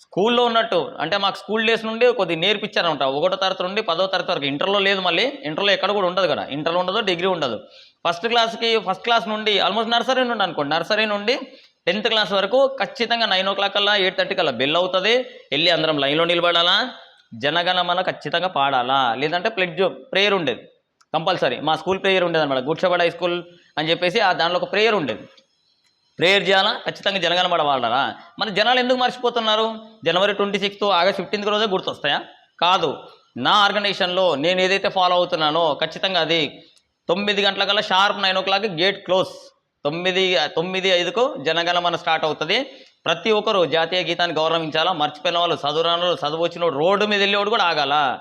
స్కూల్లో ఉన్నట్టు అంటే మాకు స్కూల్ డేస్ నుండి కొద్ది నేర్పించారంట. ఒకటో తరగతి నుండి పదో తరగతి వరకు. ఇంటర్లో లేదు మళ్ళీ. ఇంటర్లో ఎక్కడ కూడా ఉండదు కదా. ఇంటర్లో ఉండదు డిగ్రీ ఉండదు. ఫస్ట్ క్లాస్కి ఫస్ట్ క్లాస్ నుండి ఆల్మోస్ట్ నర్సరీ నుండి అనుకోండి నర్సరీ నుండి టెన్త్ క్లాస్ వరకు ఖచ్చితంగా నైన్ ఓ క్లాక్ కల్లా ఎయిట్ థర్టీ కల్లా బెల్ అవుతుంది. వెళ్ళి అందరం లైన్లో నిలబడాలా? జనగణమన ఖచ్చితంగా పాడాలా? లేదంటే ప్లెడ్జ్ ప్రేయర్ ఉండేది. కంపల్సరీ. మా స్కూల్ ప్రేయర్ ఉండేది అనమాట. గుడ్షబడ హై స్కూల్ అని చెప్పేసి ఆ దాంట్లో ఒక ప్రేయర్ ఉండేది. ప్రేయర్ చేయాలా? ఖచ్చితంగా జనగణమన వాడాలా? మన జనాలు ఎందుకు మర్చిపోతున్నారు? జనవరి ట్వంటీ సిక్స్త్ ఆగస్ట్ ఫిఫ్టీన్త్ రోజే గుర్తొస్తాయా? కాదు. నా ఆర్గనైజేషన్లో నేను ఏదైతే ఫాలో అవుతున్నానో ఖచ్చితంగా అది తొమ్మిది గంటల కల్లా sharp nine o'clock gate close. తొమ్మిది తొమ్మిది ఐదుకు జనగణమన స్టార్ట్ అవుతుంది. ప్రతి ఒక్కరు జాతీయ గీతాన్ని గౌరవించాలా? మర్చిపోయిన వాళ్ళు చదువురాను చదువు వచ్చిన రోడ్డు మీద వెళ్ళేవాడు కూడా ఆగాల?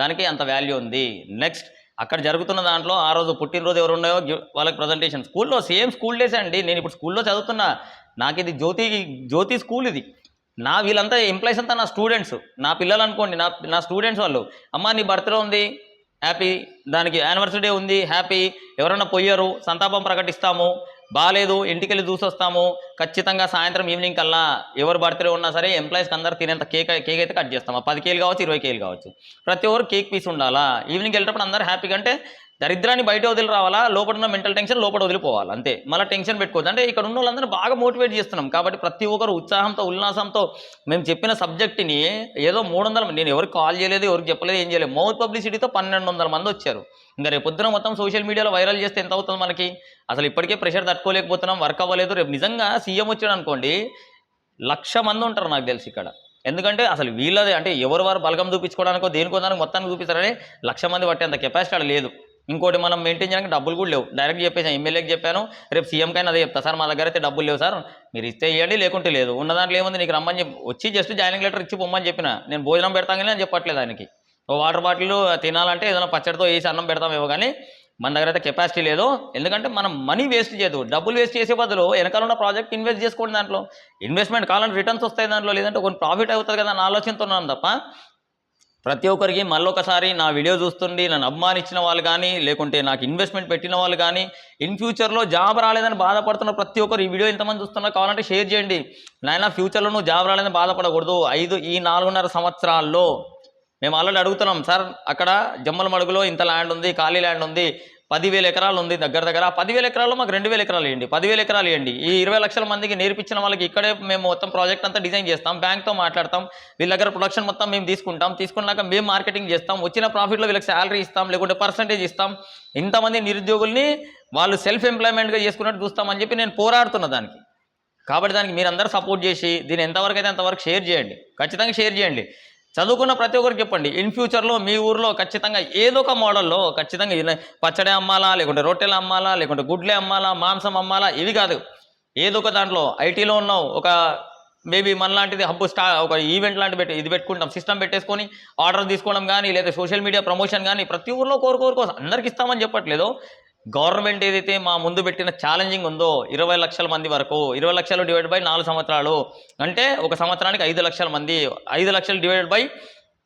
దానికి అంత వాల్యూ ఉంది. నెక్స్ట్ అక్కడ జరుగుతున్న దాంట్లో ఆ రోజు పుట్టినరోజు ఎవరు ఉన్నాయో వాళ్ళకి ప్రజెంటేషన్ స్కూల్లో సేమ్ స్కూల్ డేస్ అండి. నేను ఇప్పుడు స్కూల్లో చదువుతున్నా. నాకు ఇది జ్యోతి జ్యోతి స్కూల్ ఇది. నా వీళ్ళంతా ఎంప్లాయీస్ అంతా నా స్టూడెంట్స్ నా పిల్లలు అనుకోండి నా నా స్టూడెంట్స్ వాళ్ళు. అమ్మ నీ బర్త్డే ఉంది. హ్యాపీ దానికి యానివర్సరీ ఉంది. హ్యాపీ ఎవరైనా పోయారు. సంతాపం ప్రకటిస్తాము. బాగాలేదు ఇంటికి వెళ్ళి చూసొస్తాము ఖచ్చితంగా సాయంత్రం ఈవినింగ్ కల్లా ఎవరు బర్త్డే ఉన్నా సరే ఎంప్లాయీస్కి అందరు తినేంత కేక్ కేక్ అయితే కట్ చేస్తాము. పది కేలు కావచ్చు ఇరవై కేలు కావచ్చు. ప్రతి ఒక్కరు కేక్ పీస్ ఉండాలా? ఈవినింగ్ వెళ్ళేటప్పుడు అందరూ హ్యాపీగా అంటే దరిద్రాన్ని బయట వదిలి రావాలా? లోపల ఉన్న మెంటల్ టెన్షన్ లోపల వదిలిపోవాలి అంతే. మళ్ళీ టెన్షన్ పెట్టుకోవచ్చు అంటే ఇక్కడ ఉన్న వాళ్ళందరూ బాగా మోటివేట్ చేస్తున్నాం. కాబట్టి ప్రతి ఒక్కరు ఉత్సాహంతో ఉల్లాసంతో మేము చెప్పిన సబ్జెక్ట్ని ఏదో మూడు వందల నేను ఎవరికి కాల్ చేయలేదు ఎవరికి చెప్పలేదు ఏం చేయలేదు. మౌత్ పబ్లిసిటీతో పన్నెండు వందల మంది వచ్చారు. ఇంకా రేపు పొద్దున మొత్తం సోషల్ మీడియాలో వైరల్ చేస్తే ఎంత అవుతుంది మనకి? అసలు ఇప్పటికే ప్రెషర్ తట్టుకోలేకపోతున్నాం వర్క్ అవ్వలేదు. రేపు నిజంగా సీఎం వచ్చాడు అనుకోండి లక్ష మంది ఉంటారు నాకు తెలిసి ఇక్కడ. ఎందుకంటే అసలు వీళ్ళది అంటే ఎవరు వారు బలగం చూపించుకోవడానికో దేనికో దానికి మొత్తానికి చూపిస్తారని లక్ష మంది పట్టేంత కెపాసిటీ అక్కడ లేదు. ఇంకోటి మనం మెయింటైన్ చేయడానికి డబ్బులు కూడా లేవు. డైరెక్ట్ చెప్పేసాను ఎమ్మెల్యేకి చెప్పాను రేపు సీఎంకైనా అదే చెప్తా. సార్ మా దగ్గర అయితే డబ్బులు లేవు సార్ మీరు ఇస్తే ఇవ్వండి లేకుంటే లేదు. ఉన్న దాంట్లో ఏముంది నీకు రమ్మని చెప్పి వచ్చి జస్ట్ జాయినింగ్ లెటర్ ఇచ్చి పొమ్మని చెప్పిన. నేను భోజనం పెడతాను అని చెప్పట్లేదు దానికి వాటర్ బాటిల్ తినాలంటే ఏదైనా పచ్చడితో వేసి అన్నం పెడతామేమో కానీ మన దగ్గర అయితే కెపాసిటీ లేదు. ఎందుకంటే మనం మనీ వేస్ట్ చేయదు డబ్బులు వేస్ట్ చేసే బదులు వెనకాల ఉన్న ప్రాజెక్ట్ ఇన్వెస్ట్ చేసుకోండి దాంట్లో. ఇన్వెస్ట్మెంట్ కావాలంటే రిటర్న్స్ వస్తాయి దాంట్లో. లేదంటే కొన్ని ప్రాఫిట్ అవుతుంది కదా అని ఆలోచనతో ఉన్నాను తప్ప ప్రతి ఒక్కరికి మళ్ళొకసారి నా వీడియో చూస్తుండి నన్ను అభిమానించిన వాళ్ళు కానీ లేకుంటే నాకు ఇన్వెస్ట్మెంట్ పెట్టిన వాళ్ళు కానీ ఇన్ ఫ్యూచర్లో జాబ్ రాలేదని బాధపడుతున్న ప్రతి ఒక్కరు ఈ వీడియో ఎంతమంది చూస్తున్నా కావాలంటే షేర్ చేయండి. నాయన ఫ్యూచర్లో నువ్వు జాబ్ రాలేదని బాధపడకూడదు. ఐదు ఈ నాలుగున్నర సంవత్సరాల్లో మేము ఆల్రెడీ అడుగుతున్నాం సార్ అక్కడ జమ్మల మడుగులో ఇంత ల్యాండ్ ఉంది ఖాళీ ల్యాండ్ ఉంది పదివేల ఎకరాలు ఉంది దగ్గర దగ్గర. పదివేల ఎకరాల్లో మాకు రెండు వేల ఎకరాలు ఇవ్వండి పదివేల ఎకరాలు ఇవ్వండి ఈ ఇరవై లక్షల మందికి నేర్పించిన వాళ్ళకి ఇక్కడే మేము మొత్తం ప్రాజెక్ట్ అంతా డిజైన్ చేస్తాం బ్యాంక్తో మాట్లాడతాం వీళ్ళ దగ్గర ప్రొడక్షన్ మొత్తం మేము తీసుకుంటాం తీసుకున్నాక మేము మార్కెటింగ్ చేస్తాం వచ్చిన ప్రాఫిట్లో వీళ్ళకి శాలరీ ఇస్తాం లేకుంటే పర్సంటేజ్ ఇస్తాం. ఇంతమంది నిరుద్యోగుల్ని వాళ్ళు సెల్ఫ్ ఎంప్లాయ్మెంట్గా చేసుకున్నట్టు చూస్తామని చెప్పి నేను పోరాడుతున్న దానికి. కాబట్టి దానికి మీరందరూ సపోర్ట్ చేసి దీన్ని ఎంతవరకు అయితే అంతవరకు షేర్ చేయండి ఖచ్చితంగా షేర్ చేయండి. చదువుకున్న ప్రతి ఒక్కరికి చెప్పండి. ఇన్ ఫ్యూచర్లో మీ ఊర్లో ఖచ్చితంగా ఏదో ఒక మోడల్లో ఖచ్చితంగా పచ్చడి అమ్మాలా లేకుంటే రొట్టెలు అమ్మాలా లేకుంటే గుడ్లే అమ్మాలా మాంసం అమ్మాలా ఇవి కాదు. ఏదో ఒక దాంట్లో ఐటీలో ఉన్నావు ఒక మేబీ మనలాంటిది హబ్బు స్టా ఒక ఈవెంట్ లాంటి పెట్టి ఇది పెట్టుకుంటాం. సిస్టమ్ పెట్టేసుకొని ఆర్డర్ తీసుకోవడం కానీ లేదా సోషల్ మీడియా ప్రమోషన్ కానీ ప్రతి ఊర్లో కోరుకోరు కోసం అందరికి ఇస్తామని చెప్పట్లేదు. గవర్నమెంట్ ఏదైతే మా ముందు పెట్టిన ఛాలెంజింగ్ ఉందో ఇరవై లక్షల మంది వరకు ఇరవై లక్షలు డివైడ్ బై నాలుగు సంవత్సరాలు అంటే ఒక సంవత్సరానికి ఐదు లక్షల మంది ఐదు లక్షలు డివైడ్ బై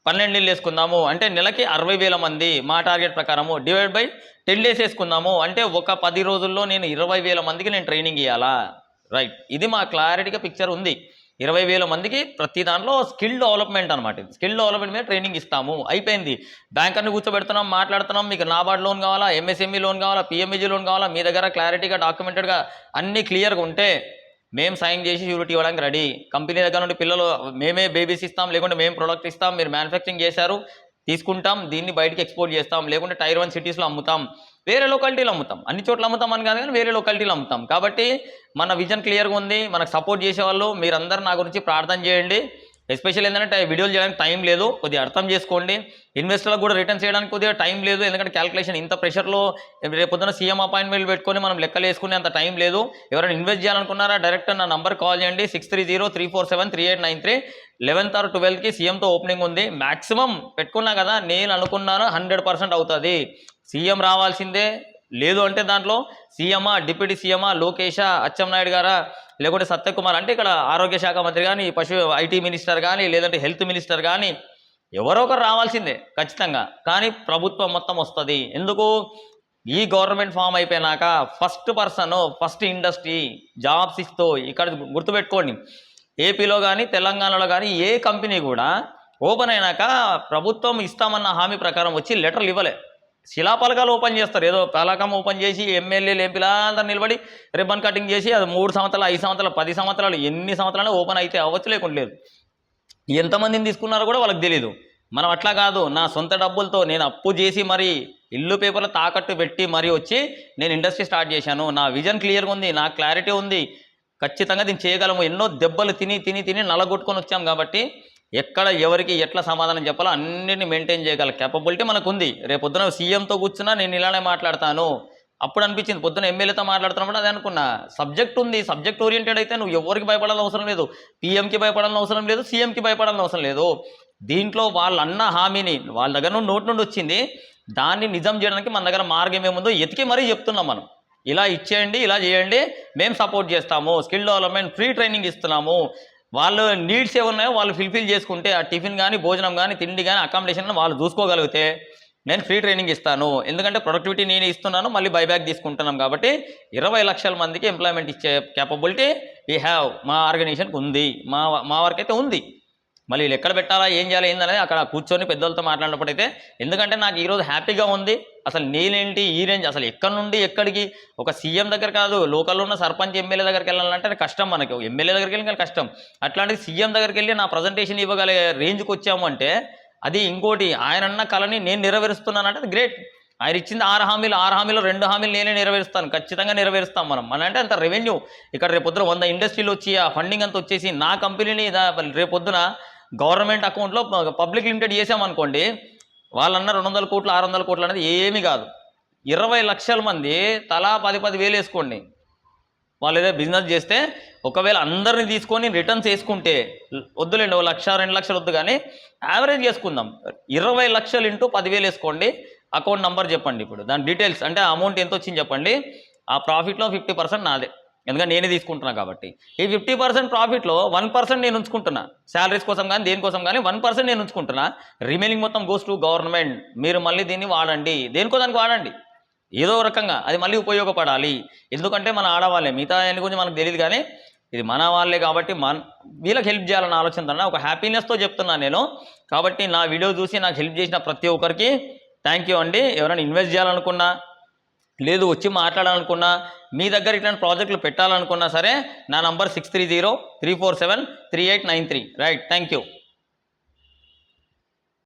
పన్నెండు నెలలు వేసుకుందాము అంటే నెలకి అరవై వేల మంది మా టార్గెట్ ప్రకారము డివైడ్ బై టెన్ డేస్ వేసుకుందాము అంటే ఒక పది రోజుల్లో నేను ఇరవై వేల మందికి నేను ట్రైనింగ్ ఇవ్వాలా రైట్ ఇది మా క్లారిటీగా పిక్చర్ ఉంది. ఇరవై వేల మందికి ప్రతి దాంట్లో స్కిల్ డెవలప్మెంట్ అనమాట ఇది. స్కిల్ డెవలప్మెంట్ మీద ట్రైనింగ్ ఇస్తాము. అయిపోయింది. బ్యాంకర్ని కూర్చోబెడుతున్నాం మాట్లాడుతున్నాం. మీకు నాబార్డ్ లోన్ కావాలా ఎంఎస్ఎంఈ లోన్ కావాలా పిఎంఈజీ లోన్ కావాలా మీ దగ్గర క్లారిటీగా డాక్యుమెంటెడ్గా అన్ని క్లియర్గా ఉంటే మేము సైన్ చేసి షూరిటీ ఇవ్వడానికి రెడీ. కంపెనీ దగ్గర నుండి పిల్లలు మేమే బేబీస్ ఇస్తాం లేకుంటే మేము ప్రొడక్ట్ ఇస్తాం మీరు మ్యానుఫ్యాక్చరింగ్ చేశారు తీసుకుంటాం దీన్ని బయటికి ఎక్స్పోర్ట్ చేస్తాం లేకుంటే టైర్ వన్ సిటీస్లో అమ్ముతాం. వేరే లొకాలిటీలో అమ్ముతాం. అన్ని చోట్ల అమ్ముతాం అని కాదు కానీ వేరే లొకాలిటీలో అమ్ముతాం. కాబట్టి మన విజన్ క్లియర్గా ఉంది. మనకు సపోర్ట్ చేసేవాళ్ళు. మీరందరూ నా గురించి ప్రార్థన చేయండి. ఎస్పెషల్ ఏంటంటే వీడియోలు చేయడానికి టైం లేదు కొద్దిగా అర్థం చేసుకోండి. ఇన్వెస్టర్లకు కూడా రిటర్న్ చేయడానికి కొద్దిగా టైం లేదు ఎందుకంటే క్యాలిక్యులేషన్ ఇంత ప్రెషర్లో రేపు పొద్దున సీఎం అపాయింట్మెంట్ పెట్టుకొని మనం లెక్కలు వేసుకునే అంత టైం లేదు. ఎవరైనా ఇన్వెస్ట్ చేయాలనుకున్నారా డైరెక్ట్ నా నంబర్ కాల్ చేయండి. Six three zero three four seven three eight nine three eleventh or ట్వెల్త్కి సీఎంతో ఓపెనింగ్ ఉంది. మ్యాక్సిమం పెట్టుకున్నా కదా నేను అనుకున్నాను హండ్రెడ్ పర్సెంట్ అవుతుంది. సీఎం రావాల్సిందే. లేదు అంటే దాంట్లో సీఎమా డిప్యూటీ సీఎమా లోకేషా అచ్చెన్నాయుడు గారా లేకుంటే సత్యకుమార్ అంటే ఇక్కడ ఆరోగ్య శాఖ మంత్రి కానీ పశు ఐటీ మినిస్టర్ కానీ లేదంటే హెల్త్ మినిస్టర్ కానీ ఎవరో ఒకరు రావాల్సిందే ఖచ్చితంగా. కానీ ప్రభుత్వం మొత్తం వస్తుంది. ఎందుకు? ఈ గవర్నమెంట్ ఫామ్ అయిపోయినాక first person first industry jobs ఇస్తూ ఇక్కడ గుర్తుపెట్టుకోండి. ఏపీలో కానీ తెలంగాణలో కానీ ఏ కంపెనీ కూడా ఓపెన్ అయినాక ప్రభుత్వం ఇస్తామన్న హామీ ప్రకారం వచ్చి లెటర్లు ఇవ్వలే. శిలాపలకాలు ఓపెన్ చేస్తారు. ఏదో పలకం ఓపెన్ చేసి ఎమ్మెల్యేలు ఎంపీలు నిలబడి రిబ్బన్ కటింగ్ చేసి అది మూడు సంవత్సరాలు ఐదు సంవత్సరాలు పది సంవత్సరాలు ఎన్ని సంవత్సరాలు ఓపెన్ అయితే అవ్వచ్చు లేకుండా ఎంతమందిని తీసుకున్నారో కూడా వాళ్ళకి తెలియదు మనం అట్లా కాదు. నా సొంత డబ్బులతో నేను అప్పు చేసి మరి ఇల్లు పేపర్లు తాకట్టు పెట్టి మరీ వచ్చి నేను ఇండస్ట్రీ స్టార్ట్ చేశాను. నా విజన్ క్లియర్గా ఉంది నా క్లారిటీ ఉంది. ఖచ్చితంగా దీన్ని చేయగలము. ఎన్నో దెబ్బలు తిని తిని తిని నలగొట్టుకొని వచ్చాం కాబట్టి ఎక్కడ ఎవరికి ఎట్లా సమాధానం చెప్పాలో అన్నిటిని మెయింటైన్ చేయగల కెపబిలిటీ మనకు ఉంది రేపు పొద్దున సీఎంతో కూర్చున్నా నేను ఇలానే మాట్లాడతాను. అప్పుడు అనిపించింది పొద్దున ఎమ్మెల్యేతో మాట్లాడుతున్నప్పుడు అదే అనుకున్నా. సబ్జెక్ట్ ఉంది సబ్జెక్ట్ ఓరియంటెడ్ అయితే నువ్వు ఎవరికి భయపడాలని అవసరం లేదు. పీఎంకి భయపడాలని అవసరం లేదు సీఎంకి భయపడాలని అవసరం లేదు. దీంట్లో వాళ్ళు అన్న హామీని వాళ్ళ దగ్గర నుండి నోటి నుండి వచ్చింది. దాన్ని నిజం చేయడానికి మన దగ్గర మార్గం ఏముందో ఎతికి మరీ చెప్తున్నాం మనం. ఇలా ఇచ్చేయండి ఇలా చేయండి మేము సపోర్ట్ చేస్తాము. స్కిల్ డెవలప్మెంట్ ఫ్రీ ట్రైనింగ్ ఇస్తున్నాము. వాళ్ళు నీడ్స్ ఏమున్నాయో వాళ్ళు ఫిల్ఫిల్ చేసుకుంటే ఆ టిఫిన్ కానీ భోజనం కానీ తిండి కానీ అకామిడేషన్ వాళ్ళు చూసుకోగలిగితే నేను ఫ్రీ ట్రైనింగ్ ఇస్తాను. ఎందుకంటే ప్రొడక్టివిటీ నేను ఇస్తున్నాను మళ్ళీ బైబ్యాక్ తీసుకుంటున్నాం కాబట్టి ఇరవై లక్షల మందికి ఎంప్లాయ్మెంట్ ఇచ్చే క్యాపబిలిటీ వీ హ్యావ్ మా ఆర్గనైజేషన్కి ఉంది. మా మా వరకు అయితే ఉంది. మళ్ళీ వీళ్ళు ఎక్కడ పెట్టాలా ఏం చేయాలి ఏందనేది అక్కడ కూర్చొని పెద్దలతో మాట్లాడినప్పుడు అయితే ఎందుకంటే నాకు ఈరోజు హ్యాపీగా ఉంది. అసలు నేనేంటి ఈ రేంజ్ అసలు ఎక్కడి నుండి ఎక్కడికి? ఒక సీఎం దగ్గర కాదు లోకల్లో ఉన్న సర్పంచ్ ఎమ్మెల్యే దగ్గరికి వెళ్ళాలంటే కష్టం మనకి. ఎమ్మెల్యే దగ్గరికి వెళ్ళి కష్టం. అట్లాంటిది సీఎం దగ్గరికి వెళ్ళి నా ప్రజెంటేషన్ ఇవ్వగలిగే రేంజ్కి వచ్చాము అంటే అది ఇంకోటి ఆయన అన్న కళని నేను నెరవేరుస్తున్నానంటే అది గ్రేట్ ఆయన ఇచ్చింది ఆరు హామీలు ఆరు హామీలు రెండు హామీలు నేనే నెరవేరుస్తాను. ఖచ్చితంగా నెరవేరుస్తాం మనం. మన అంటే అంత రెవెన్యూ ఇక్కడ రేపొద్దున వంద ఇండస్ట్రీలు వచ్చి ఆ ఫండింగ్ అంతా వచ్చేసి నా కంపెనీని రేపొద్దున గవర్నమెంట్ అకౌంట్లో పబ్లిక్ లిమిటెడ్ చేసామనుకోండి వాళ్ళన్న రెండు వందల కోట్లు ఆరు వందల కోట్లు అనేది ఏమీ కాదు. ఇరవై లక్షల మంది తలా పది పది వేలు వేసుకోండి. వాళ్ళు ఏదో బిజినెస్ చేస్తే ఒకవేళ అందరిని తీసుకొని రిటర్న్స్ వేసుకుంటే వద్దులేండి ఓ లక్ష రెండు లక్షలు వద్దు కానీ యావరేజ్ చేసుకుందాం. ఇరవై లక్షలు ఇంటూ పదివేలు వేసుకోండి. అకౌంట్ నెంబర్ చెప్పండి ఇప్పుడు. దాని డీటెయిల్స్ అంటే అమౌంట్ ఎంత వచ్చింది చెప్పండి. ఆ ప్రాఫిట్లో ఫిఫ్టీ పర్సెంట్ నాదే. ఎందుకంటే నేనే తీసుకుంటున్నా కాబట్టి. ఈ ఫిఫ్టీ పర్సెంట్ ప్రాఫిట్లో వన్ పర్సెంట్ నేను ఉంచుకుంటున్నా. శాలరీస్ కోసం కానీ దేనికోసం కానీ వన్ పర్సెంట్ నేను ఉంచుకుంటున్నా. రిమైనింగ్ మొత్తం గోస్ టు గవర్నమెంట్ మీరు మళ్ళీ దీన్ని వాడండి. దేనికో దానికి వాడండి. ఏదో రకంగా అది మళ్ళీ ఉపయోగపడాలి. ఎందుకంటే మన ఆడవాళ్ళే. మిగతా దాని గురించి మనకు తెలియదు కానీ ఇది మన వాళ్ళే కాబట్టి మన వీళ్ళకి హెల్ప్ చేయాలన్న ఆలోచన ఒక హ్యాపీనెస్తో చెప్తున్నాను నేను. కాబట్టి నా వీడియో చూసి నాకు హెల్ప్ చేసిన ప్రతి ఒక్కరికి థ్యాంక్ యూ అండి. ఎవరైనా ఇన్వెస్ట్ చేయాలనుకున్నా లేదు వచ్చి మాట్లాడాలనుకున్నా మీ దగ్గర ఇట్లాంటి ప్రాజెక్టులు పెట్టాలనుకున్నా సరే నా number six three zero three four seven three eight nine three. Right thank you